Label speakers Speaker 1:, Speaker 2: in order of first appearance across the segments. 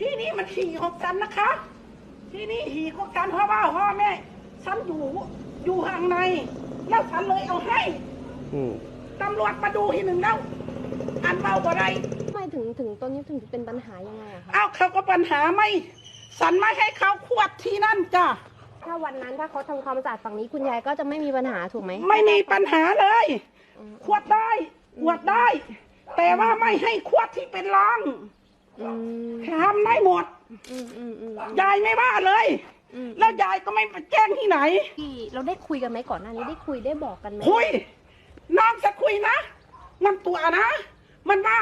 Speaker 1: ที่นี่มันหีของกันนะคะ ที่นี่หีของกันเพราะว่าพ่อแม่ ฉันอยู่อยู่ข้างใน แล้วฉันเลยเอาให้
Speaker 2: อืม
Speaker 1: ตำรวจมาดูทีหนึ่งแล้วอันเบาบ่ได้
Speaker 3: ทำไมถึงถึงตอนนี้ถึงเป็นปัญหายังไงอะคะ
Speaker 1: เอาเขาก็ปัญหาไม่สันไม่ให้เขาขวดที่นั่นจ้ะ
Speaker 3: ถ้าวันนั้นถ้าเขาทำความสะอาดฝั่งนี้คุณยายก็จะไม่มีปัญหาถูกไหม
Speaker 1: ไม่มีปัญหาเลย
Speaker 3: อืม
Speaker 1: ขวดได้ขวดได้ แต่ว่าไม่ให้ขวดที่เป็นรอง
Speaker 3: อืม
Speaker 1: ทำได้หมด
Speaker 3: อืมอืมอืม
Speaker 1: ยายไม่ว่าเลย
Speaker 3: อืม
Speaker 1: แล้วยายก็ไม่ไปแจ้งที่ไหน
Speaker 3: ที่เราได้คุยกันไหมก่อนหน้านี้ได้คุยได้บอกกันไหม
Speaker 1: คุย น้องจะคุยนะ มันตัวนะ มันว่า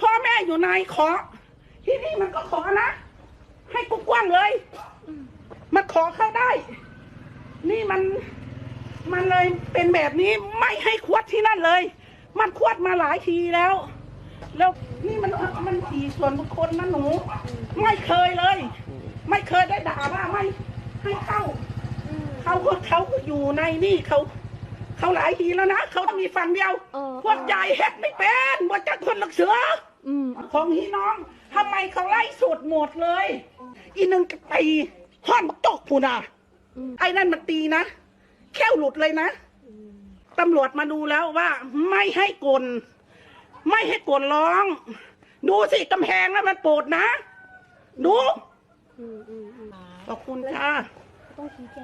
Speaker 1: พ่อแม่อยู่ในขอ ที่นี่มันก็ขอนะ ให้กูกว้างเลย มันขอเข้าได้ นี่มัน มันเลยเป็นแบบนี้ไม่ให้ควดที่นั่นเลย มันควดมาหลายทีแล้ว แล้วนี่มันมันทีส่วนบุคคลนะหนู ไม่เคยเลย ไม่เคยได้ด่าว่าไม่ให้เข้า
Speaker 3: อืม
Speaker 1: เขาก็เขาก็อยู่ในนี่เขาเขาหลายทีแล้วนะเขามีฝั่งเดียว
Speaker 3: เออ
Speaker 1: พวกใหญ่เฮ็ดไม่เป็นว่าจะคนลักเสือ
Speaker 3: อืม
Speaker 1: ของพี่น้องทำไมเขาไล่สุดหมดเลย อีหนึ่งก็ตีห้อนบักจกพูน่ะ
Speaker 3: อืม
Speaker 1: ไอ้นั่นมันตีนะแค่หลุดเลยนะตำรวจมาดูแล้วว่าไม่ให้กล ไม่ให้กลร้อง ดูสิกำแพงแล้วมันโปรดนะ ดู
Speaker 3: อืมอืมอืม
Speaker 1: ขอบคุณค่ะ
Speaker 3: ต้องชี้แจง